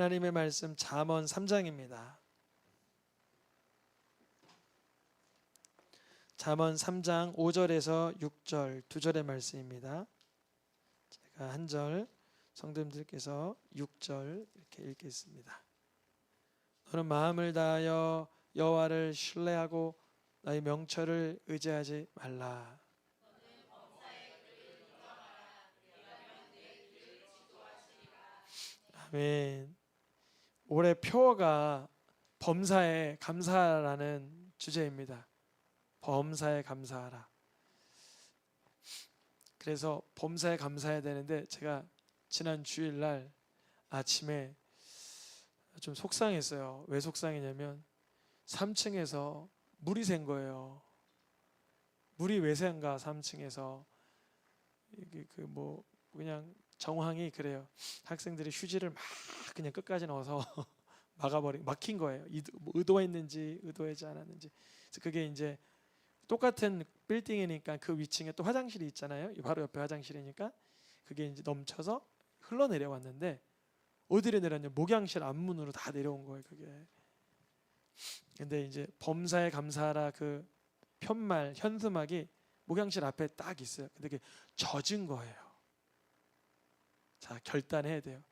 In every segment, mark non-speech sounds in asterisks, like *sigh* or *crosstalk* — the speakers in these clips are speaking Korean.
하나님의 말씀 잠언 3장입니다. 잠언 3장 5절에서 6절 두 절의 말씀입니다. 제가 한 절 성도님들께서 6절 이렇게 읽겠습니다. 너는 마음을 다하여 여호와를 신뢰하고 나의 명철을 의지하지 말라. 아멘. 올해 표어가 범사에 감사라는 주제입니다. 범사에 감사하라. 그래서 범사에 감사해야 되는데 제가 지난 주일날 아침에 좀 속상했어요. 왜 속상했냐면 3층에서 물이 샌 거예요. 물이 왜 샌가 3층에서 이게 그뭐 그냥 정황이 그래요. 학생들이 휴지를 막 그냥 끝까지 넣어서 *laughs* 막아버린 막힌 거예요. 뭐 의도했는지 의도하지 않았는지. 그래서 그게 이제 똑같은 빌딩이니까 그 위층에 또 화장실이 있잖아요. 이 바로 옆에 화장실이니까 그게 이제 넘쳐서 흘러 내려왔는데 어디로 내렸냐? 목양실 앞문으로 다 내려온 거예요. 그게. 근데 이제 범사에 감사하라 그 편말 현수막이 목양실 앞에 딱 있어요. 근데 그게 젖은 거예요. 자 결단해야 돼요.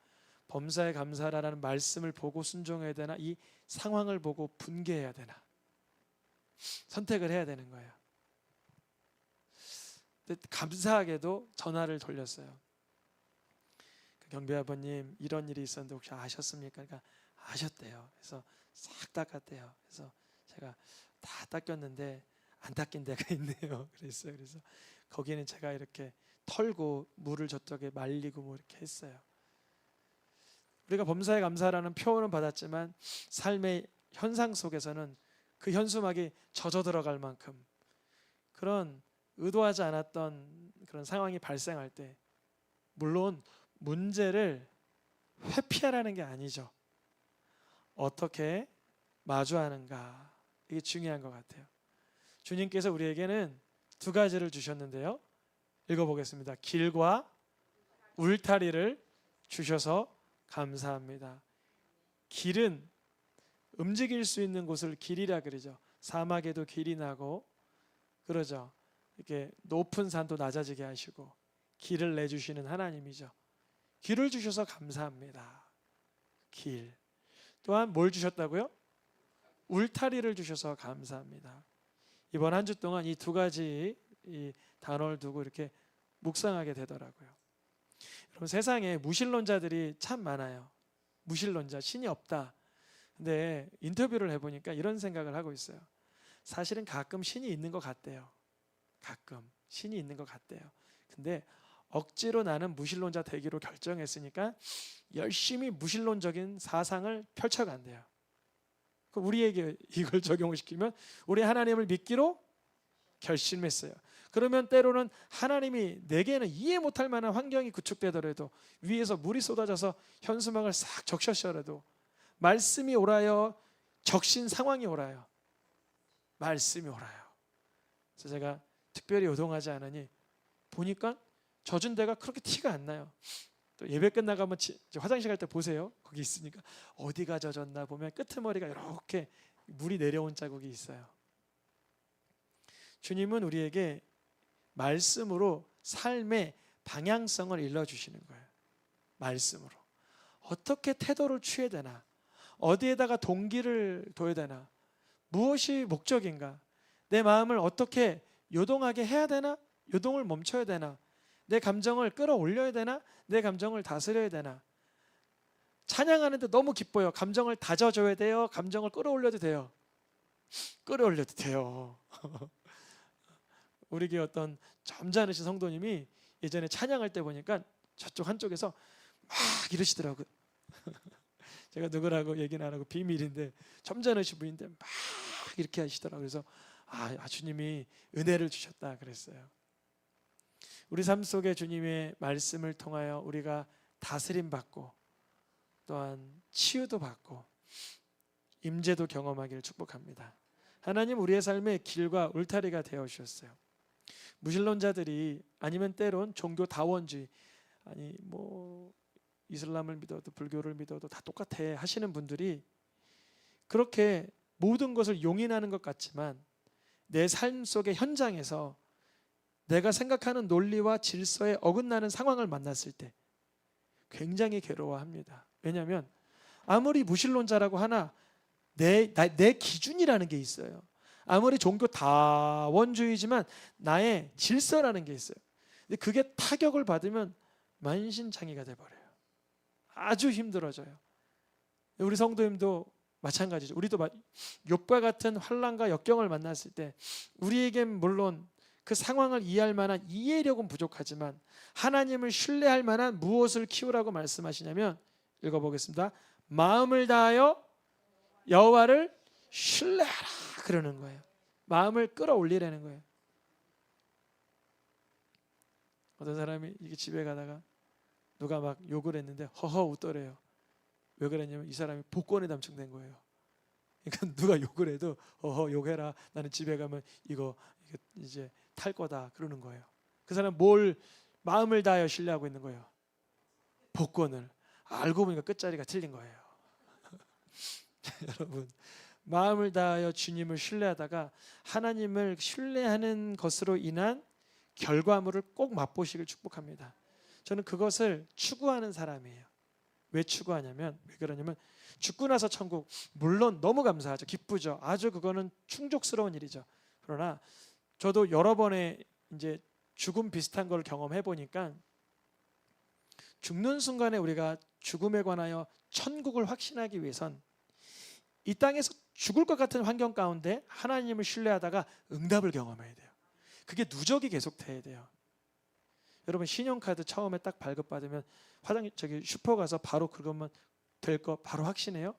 범사에 감사하라는 말씀을 보고 순종해야 되나 이 상황을 보고 분개해야 되나 선택을 해야 되는 거예요. 감사하게도 전화를 돌렸어요. 그 경비 아버님 이런 일이 있었는데 혹시 아셨습니까? 그러니까 아셨대요. 그래서 싹 닦았대요. 그래서 제가 다 닦였는데 안 닦인 데가 *laughs* 있네요. 그랬어요. 그래서 거기는 제가 이렇게 털고 물을 저쪽에 말리고 뭐 이렇게 했어요. 우리가 범사에 감사라는 표현은 받았지만 삶의 현상 속에서는 그 현수막이 젖어 들어갈 만큼 그런 의도하지 않았던 그런 상황이 발생할 때 물론 문제를 회피하라는 게 아니죠. 어떻게 마주하는가 이게 중요한 것 같아요. 주님께서 우리에게는 두 가지를 주셨는데요. 읽어보겠습니다. 길과 울타리를 주셔서 감사합니다. 길은 움직일 수 있는 곳을 길이라 그러죠. 사막에도 길이 나고 그러죠. 이렇게 높은 산도 낮아지게 하시고 길을 내주시는 하나님이죠. 길을 주셔서 감사합니다. 길. 또한 뭘 주셨다고요? 울타리를 주셔서 감사합니다. 이번 한 주 동안 이 두 가지 이 단어를 두고 이렇게 묵상하게 되더라고요. 여러분 세상에 무신론자들이 참 많아요. 무신론자 신이 없다. 근데 인터뷰를 해보니까 이런 생각을 하고 있어요. 사실은 가끔 신이 있는 것 같대요. 가끔 신이 있는 것 같대요. 근데 억지로 나는 무신론자 되기로 결정했으니까 열심히 무신론적인 사상을 펼쳐간대요. 그 우리에게 *laughs* 이걸 적용시키면 우리 하나님을 믿기로 결심했어요. 그러면 때로는 하나님이 내게는 이해 못할 만한 환경이 구축되더라도 위에서 물이 쏟아져서 현수막을 싹 적셨더라도 말씀이 오라요 적신 상황이 오라요 말씀이 오라요. 그래서 제가 특별히 요동하지 않으니 보니까 젖은 데가 그렇게 티가 안 나요. 또 예배 끝나가면 화장실 갈 때 보세요. 거기 있으니까 어디가 젖었나 보면 끄트머리가 이렇게 물이 내려온 자국이 있어요. 주님은 우리에게 말씀으로 삶의 방향성을 일러 주시는 거예요. 말씀으로 어떻게 태도를 취해야 되나, 어디에다가 동기를 둬야 되나, 무엇이 목적인가, 내 마음을 어떻게 요동하게 해야 되나, 요동을 멈춰야 되나, 내 감정을 끌어올려야 되나, 내 감정을 다스려야 되나. 찬양하는데 너무 기뻐요. 감정을 다져줘야 돼요. 감정을 끌어올려도 돼요. 끌어올려도 돼요. *laughs* 우리 교회 어떤 점잖으신 성도님이 예전에 찬양할 때 보니까 저쪽 한쪽에서 막 이러시더라고요. *laughs* 제가 누구라고 얘기는 안 하고 비밀인데 점잖으신 분인데 막 이렇게 하시더라고요. 그래서 아, 아, 주님이 은혜를 주셨다 그랬어요. 우리 삶 속에 주님의 말씀을 통하여 우리가 다스림 받고 또한 치유도 받고 임재도 경험하기를 축복합니다. 하나님 우리의 삶의 길과 울타리가 되어 주셨어요. 무신론자들이 아니면 때론 종교 다원주의 아니 뭐 이슬람을 믿어도 불교를 믿어도 다 똑같아 하시는 분들이 그렇게 모든 것을 용인하는 것 같지만 내 삶 속의 현장에서 내가 생각하는 논리와 질서에 어긋나는 상황을 만났을 때 굉장히 괴로워합니다. 왜냐하면 아무리 무신론자라고 하나 내, 나- 내 기준이라는 게 있어요. 아무리 종교 다원주의지만 나의 질서라는 게 있어요. 근데 그게 타격을 받으면 만신창이가 돼 버려요. 아주 힘들어져요. 우리 성도님도 마찬가지죠. 우리도 마- 욥과 같은 환란과 역경을 만났을 때 우리에겐 물론 그 상황을 이해할 만한 이해력은 부족하지만 하나님을 신뢰할 만한 무엇을 키우라고 말씀하시냐면 읽어보겠습니다. 마음을 다하여 여호와를 신뢰하라 그러는 거예요. 마음을 끌어올리라는 거예요. 어떤 사람이 이게 집에 가다가 누가 막 욕을 했는데 허허 웃더래요. 왜 그랬냐면 이 사람이 복권에 당첨된 거예요. 그러니까 *laughs* 누가 욕을 해도 허허 욕해라. 나는 집에 가면 이거 이제 탈 거다 그러는 거예요. 그 사람 뭘 마음을 다하여 신뢰하고 있는 거예요. 복권을 알고 보니까 끝자리가 틀린 거예요. *laughs* 여러분 마음을 다하여 주님을 신뢰하다가 하나님을 신뢰하는 것으로 인한 결과물을 꼭 맛보시길 축복합니다. 저는 그것을 추구하는 사람이에요. 왜 추구하냐면 왜 그러냐면 죽고 나서 천국 물론 너무 감사하죠. 기쁘죠. 아주 그거는 충족스러운 일이죠. 그러나 저도 여러 번의 이제 죽음 비슷한 걸 경험해 보니까 죽는 순간에 우리가 죽음에 관하여 천국을 확신하기 위해선 이 땅에서 죽을 것 같은 환경 가운데 하나님을 신뢰하다가 응답을 경험해야 돼요. 그게 누적이 계속 돼야 돼요. 여러분 신용카드 처음에 딱 발급받으면 화장 저기 슈퍼 가서 바로 그거면 될거 바로 확신해요.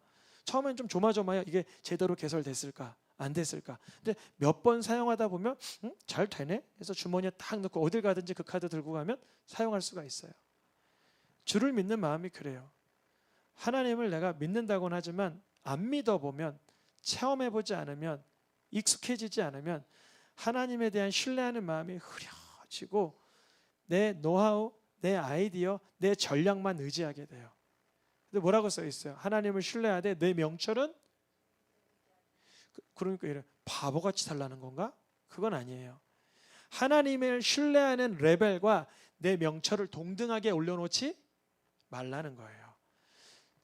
처음엔 좀 조마조마해요. 이게 제대로 개설됐을까 안 됐을까. 근데 몇 번 사용하다 보면 음, 잘 되네. 그래서 주머니에 딱 넣고 어딜 가든지 그 카드 들고 가면 사용할 수가 있어요. 주를 믿는 마음이 그래요. 하나님을 내가 믿는다고는 하지만 안 믿어보면 체험해보지 않으면 익숙해지지 않으면 하나님에 대한 신뢰하는 마음이 흐려지고 내 노하우, 내 아이디어, 내 전략만 의지하게 돼요. 근데 뭐라고 써 있어요? 하나님을 신뢰하되 내 명철은 그- 그러니까 이래 바보같이 살라는 건가? 그건 아니에요. 하나님을 신뢰하는 레벨과 내 명철을 동등하게 올려놓지 말라는 거예요.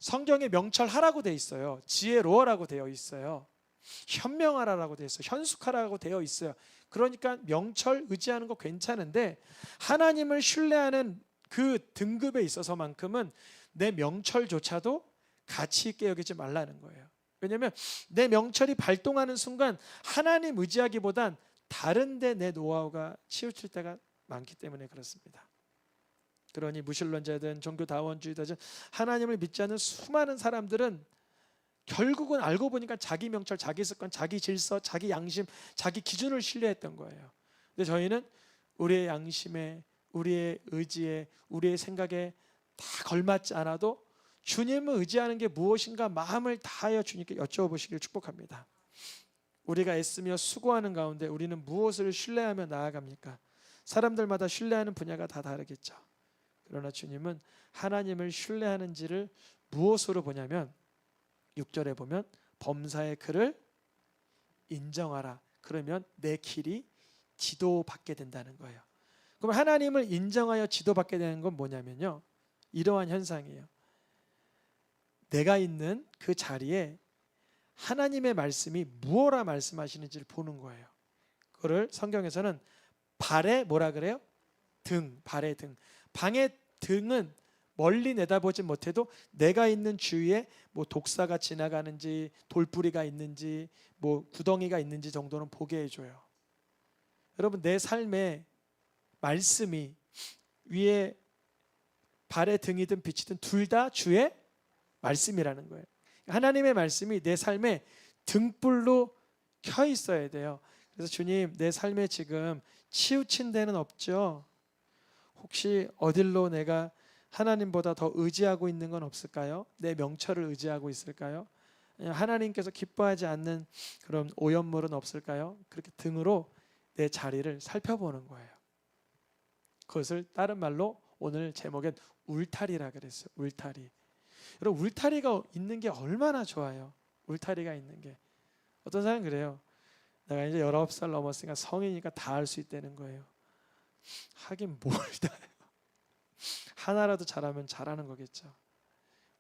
성경에 명철하라고 돼 있어요. 지혜로워라고 되어 있어요. 현명하라라고 되어 있어요. 현숙하라고 되어 있어요. 그러니까 명철 의지하는 거 괜찮은데 하나님을 신뢰하는 그 등급에 있어서만큼은 내 명철조차도 가치 있게 여기지 말라는 거예요. 왜냐하면 내 명철이 발동하는 순간 하나님 의지하기보단 다른데 내 노하우가 치우칠 때가 많기 때문에 그렇습니다. 그러니 무신론자든 종교 다원주의자든 하나님을 믿지 않는 수많은 사람들은 결국은 알고 보니까 자기 명철, 자기 습관, 자기 질서, 자기 양심, 자기 기준을 신뢰했던 거예요. 근데 저희는 우리의 양심에, 우리의 의지에, 우리의 생각에 다 걸맞지 않아도 주님을 의지하는 게 무엇인가 마음을 다하여 주님께 여쭤보시길 축복합니다. 우리가 애쓰며 수고하는 가운데 우리는 무엇을 신뢰하며 나아갑니까? 사람들마다 신뢰하는 분야가 다 다르겠죠. 그러나 주님은 하나님을 신뢰하는지를 무엇으로 보냐면 6절에 보면 범사의 그를 인정하라. 그러면 내 길이 지도받게 된다는 거예요. 그럼 하나님을 인정하여 지도받게 되는 건 뭐냐면요. 이러한 현상이에요. 내가 있는 그 자리에 하나님의 말씀이 무엇라 말씀하시는지를 보는 거예요. 그거를 성경에서는 발에 뭐라 그래요? 등, 발의 등. 방의 등은 멀리 내다보지 못해도 내가 있는 주위에 뭐 독사가 지나가는지 돌뿌리가 있는지 뭐 구덩이가 있는지 정도는 보게 해줘요. 여러분 내 삶에 말씀이 위에 발의 등이든 빛이든 둘 다 주의 말씀이라는 거예요. 하나님의 말씀이 내 삶에 등불로 켜 있어야 돼요. 그래서 주님 내 삶에 지금 치우친 데는 없죠. 혹시 어딜로 내가 하나님보다 더 의지하고 있는 건 없을까요? 내 명철을 의지하고 있을까요? 하나님께서 기뻐하지 않는 그런 오염물은 없을까요? 그렇게 등으로 내 자리를 살펴보는 거예요. 그것을 다른 말로 오늘 제목엔 울타리라 그랬어요. 울타리. 여러분 울타리가 있는 게 얼마나 좋아요. 울타리가 있는 게 어떤 사람 은 그래요. 내가 이제 19살 넘었으니까 성이니까 다 할 수 있다는 거예요. 하긴 뭘 *laughs* 다 해요. 하나라도 잘하면 잘하는 거겠죠.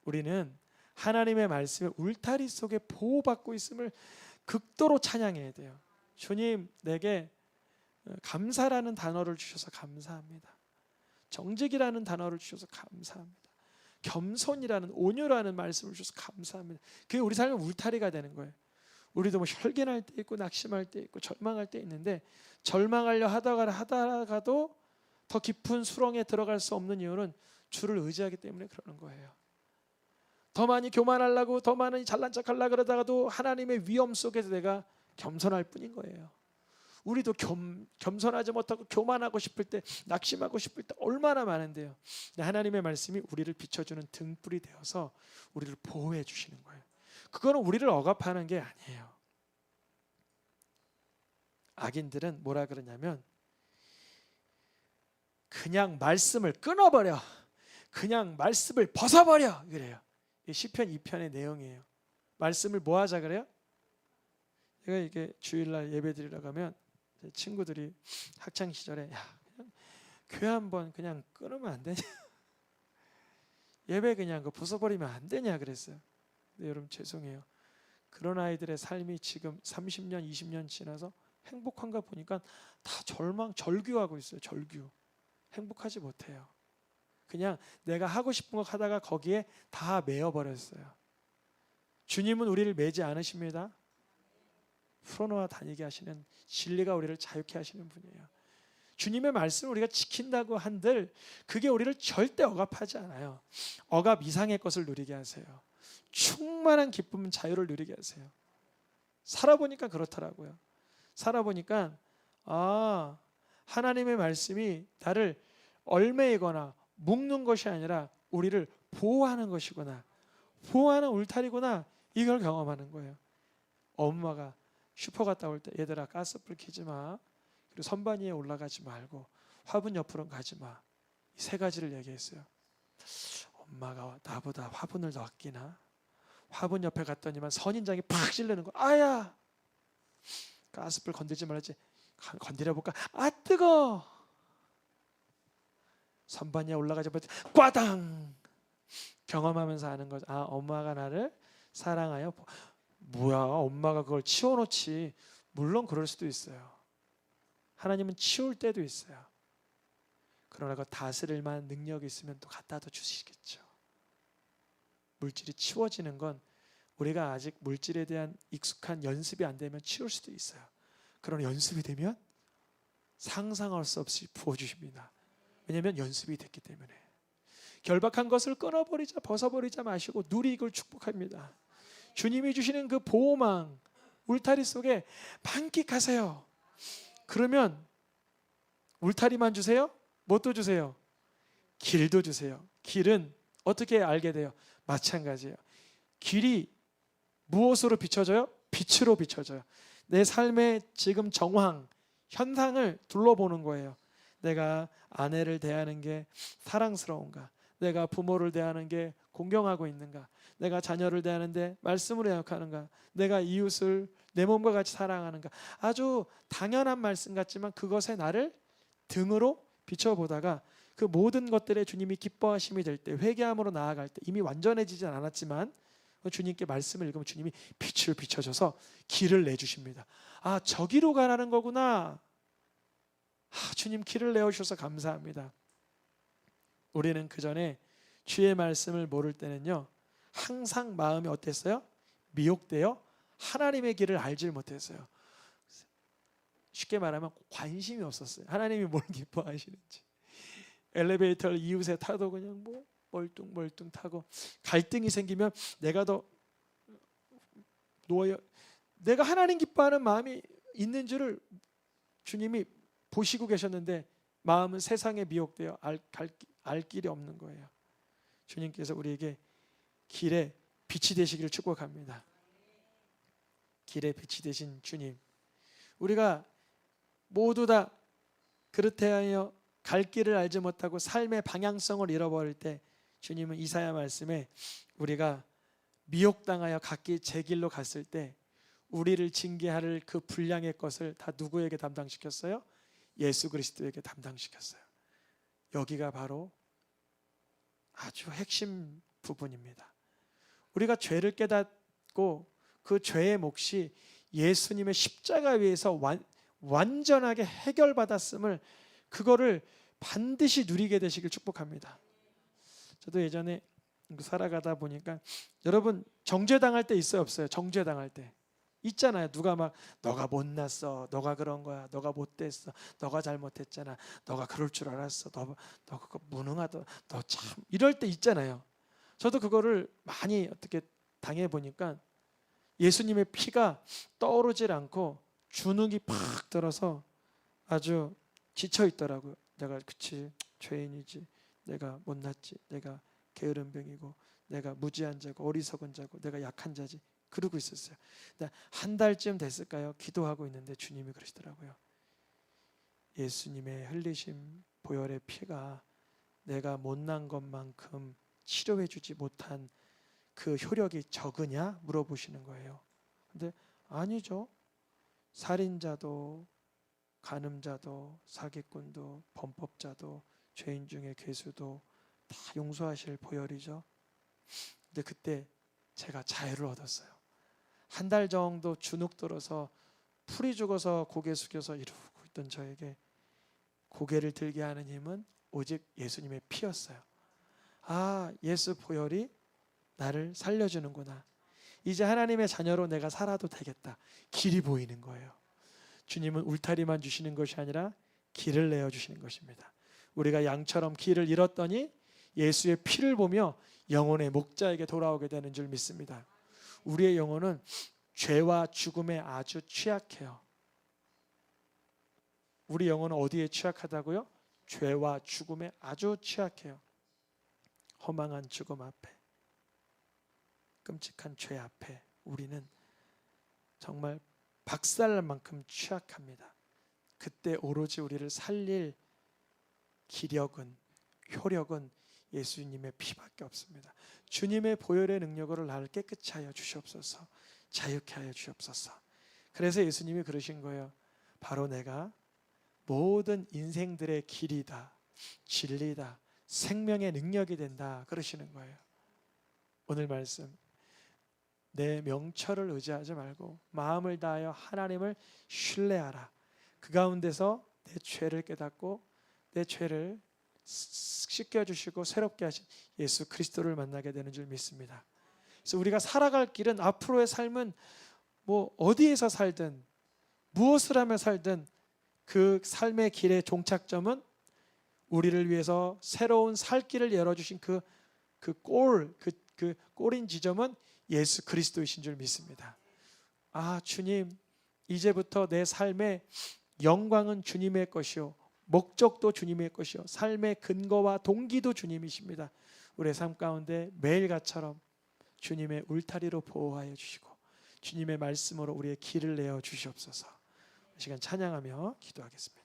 우리는 하나님의 말씀에 울타리 속에 보호받고 있음을 극도로 찬양해야 돼요. 주님 내게 어, 감사라는 단어를 주셔서 감사합니다. 정직이라는 단어를 주셔서 감사합니다. 겸손이라는 온유라는 말씀을 주셔서 감사합니다. 그게 우리 삶의 울타리가 되는 거예요. 우리도 뭐 혈견할 때 있고 낙심할 때 있고 절망할 때 있는데 절망하려 하다가 하다가도 더 깊은 수렁에 들어갈 수 없는 이유는 주를 의지하기 때문에 그러는 거예요. 더 많이 교만하려고 더 많이 잘난 척하려 그러다가도 하나님의 위험 속에서 내가 겸손할 뿐인 거예요. 우리도 겸, 겸손하지 못하고 교만하고 싶을 때 낙심하고 싶을 때 얼마나 많은데요. 하나님의 말씀이 우리를 비춰주는 등불이 되어서 우리를 보호해 주시는 거예요. 그거는 우리를 억압하는 게 아니에요. 악인들은 뭐라 그러냐면 그냥 말씀을 끊어버려. 그냥 말씀을 벗어버려. 그래요. 이 시편 2편의 내용이에요. 말씀을 뭐 하자 그래요? 제가 이게 주일날 예배드리러 가면 제 친구들이 학창 시절에 야 교회 한번 그냥 끊으면 안 되냐? *laughs* 예배 그냥 그 벗어버리면 안 되냐 그랬어요. 근데 여러분 죄송해요. 그런 아이들의 삶이 지금 30년, 20년 지나서 행복한가 보니까 다 절망, 절규하고 있어요. 절규. 행복하지 못해요. 그냥 내가 하고 싶은 거 하다가 거기에 다 매여 버렸어요. 주님은 우리를 매지 않으십니다. 풀어놓아 다니게 하시는 진리가 우리를 자유케 하시는 분이에요. 주님의 말씀을 우리가 지킨다고 한들 그게 우리를 절대 억압하지 않아요. 억압 이상의 것을 누리게 하세요. 충만한 기쁨은 자유를 누리게 하세요. 살아보니까 그렇더라고요. 살아보니까 아 하나님의 말씀이 나를 얼매이거나 묶는 것이 아니라 우리를 보호하는 것이구나. 보호하는 울타리구나. 이걸 경험하는 거예요. 엄마가 슈퍼 갔다 올 때 얘들아 가스불 켜지 마. 그리고 선반 위에 올라가지 말고 화분 옆으로 가지 마. 이 세 가지를 얘기했어요. 엄마가 나보다 화분을 더 아끼나? 화분 옆에 갔더니만 선인장이 팍 찔르는 거. 아야! 가스불 건들지 말았지. 건드려 볼까? 아 뜨거! 선반 위에 올라가지 못 꽈당! 경험하면서 아는 거죠. 아 엄마가 나를 사랑하여 보- 뭐야 엄마가 그걸 치워놓지 물론 그럴 수도 있어요 하나님은 치울 때도 있어요 그러나 그 다스릴 만한 능력이 있으면 또 갖다도 주시겠죠 물질이 치워지는 건 우리가 아직 물질에 대한 익숙한 연습이 안 되면 치울 수도 있어요 그러나 연습이 되면 상상할 수 없이 부어주십니다 왜냐하면 연습이 됐기 때문에 결박한 것을 끊어버리자 벗어버리자 마시고 누리익을 축복합니다 주님이 주시는 그 보호망 울타리 속에 만끽하세요. 그러면 울타리만 주세요? 뭣도 주세요? 길도 주세요. 길은 어떻게 알게 돼요? 마찬가지예요. 길이 무엇으로 비춰져요? 빛으로 비춰져요. 내 삶의 지금 정황, 현상을 둘러보는 거예요. 내가 아내를 대하는 게 사랑스러운가? 내가 부모를 대하는 게 공경하고 있는가? 내가 자녀를 대하는데 말씀으로 약하는가? 내가 이웃을 내 몸과 같이 사랑하는가? 아주 당연한 말씀 같지만 그것에 나를 등으로 비춰보다가 그 모든 것들에 주님이 기뻐하심이 될 때 회개함으로 나아갈 때 이미 완전해지진 않았지만 주님께 말씀을 읽으면 주님이 빛을 비춰줘서 길을 내주십니다. 아 저기로 가라는 거구나. 아, 주님 길을 내어주셔서 감사합니다. 우리는 그 전에 주의 말씀을 모를 때는요 항상 마음이 어땠어요? 미혹되어 하나님의 길을 알질 못했어요. 쉽게 말하면 관심이 없었어요. 하나님이 뭘 *laughs* 기뻐하시는지. 엘리베이터를 이웃에 타도 그냥 뭐 멀뚱멀뚱 타고 갈등이 생기면 내가 더 놓아요. 내가 하나님 기뻐하는 마음이 있는 줄을 주님이 보시고 계셨는데 마음은 세상에 미혹되어 알, 갈, 알 길이 없는 거예요. 주님께서 우리에게 길에 빛이 되시기를 축복합니다. 길에 빛이 되신 주님, 우리가 모두 다 그릇하여 갈 길을 알지 못하고 삶의 방향성을 잃어버릴 때 주님은 이사야 말씀에 우리가 미혹당하여 각기 제 길로 갔을 때 우리를 징계할 그 분량의 것을 다 누구에게 담당시켰어요? 예수 그리스도에게 담당시켰어요. 여기가 바로 아주 핵심 부분입니다. 우리가 죄를 깨닫고 그 죄의 몫이 예수님의 십자가 위에서 완, 완전하게 해결받았음을 그거를 반드시 누리게 되시길 축복합니다. 저도 예전에 살아가다 보니까 여러분 정죄당할 때 있어요 없어요? 정죄당할 때 있잖아요. 누가 막 너가 못났어, 너가 그런 거야, 너가 못됐어, 너가 잘못했잖아, 너가 그럴 줄 알았어, 너, 너 그거 무능하다, 너 참 이럴 때 있잖아요. 저도 그거를 많이 어떻게 당해 보니까 예수님의 피가 떠오르질 않고 주눅이 팍 들어서 아주 지쳐 있더라고요. 내가 그치 죄인이지, 내가 못났지, 내가 게으른 병이고, 내가 무지한 자고 어리석은 자고, 내가 약한 자지. 그러고 있었어요. 한 달쯤 됐을까요? 기도하고 있는데 주님이 그러시더라고요. 예수님의 흘리심 보혈의 피가 내가 못난 것만큼 치료해 주지 못한 그 효력이 적으냐 물어보시는 거예요. 근데 아니죠. 살인자도 간음자도 사기꾼도 범법자도 죄인 중에 괴수도 다 용서하실 보혈이죠. 근데 그때 제가 자유를 얻었어요. 한 달 정도 주눅 들어서 풀이 죽어서 고개 숙여서 이러고 있던 저에게 고개를 들게 하는 힘은 오직 예수님의 피였어요. 아, 예수 보혈이 나를 살려주는구나. 이제 하나님의 자녀로 내가 살아도 되겠다. 길이 보이는 거예요. 주님은 울타리만 주시는 것이 아니라 길을 내어 주시는 것입니다. 우리가 양처럼 길을 잃었더니 예수의 피를 보며 영혼의 목자에게 돌아오게 되는 줄 믿습니다. 우리의 영혼은 죄와 죽음에 아주 취약해요. 우리 영혼은 어디에 취약하다고요? 죄와 죽음에 아주 취약해요. 허망한 죽음 앞에, 끔찍한 죄 앞에 우리는 정말 박살날 만큼 취약합니다. 그때 오로지 우리를 살릴 기력은 효력은 예수님의 피밖에 없습니다. 주님의 보혈의 능력으로 나를 깨끗이 하여 주시옵소서. 자유케 하여 주옵소서. 그래서 예수님이 그러신 거예요. 바로 내가 모든 인생들의 길이다, 진리다, 생명의 능력이 된다 그러시는 거예요. 오늘 말씀 내 명철을 의지하지 말고 마음을 다하여 하나님을 신뢰하라. 그 가운데서 내 죄를 깨닫고 내 죄를 씻겨 주시고 새롭게 하신 예수 그리스도를 만나게 되는 줄 믿습니다. 그래서 우리가 살아갈 길은 앞으로의 삶은 뭐 어디에서 살든 무엇을 하며 살든 그 삶의 길의 종착점은 우리를 위해서 새로운 살 길을 열어 주신 그 그 골, 그, 그 골인 지점은 예수 그리스도이신 줄 믿습니다. 아, 주님, 이제부터 내 삶의 영광은 주님의 것이요. 목적도 주님의 것이요. 삶의 근거와 동기도 주님이십니다. 우리의 삶 가운데 매일같처럼 주님의 울타리로 보호하여 주시고 주님의 말씀으로 우리의 길을 내어 주시옵소서. 이 시간 찬양하며 기도하겠습니다.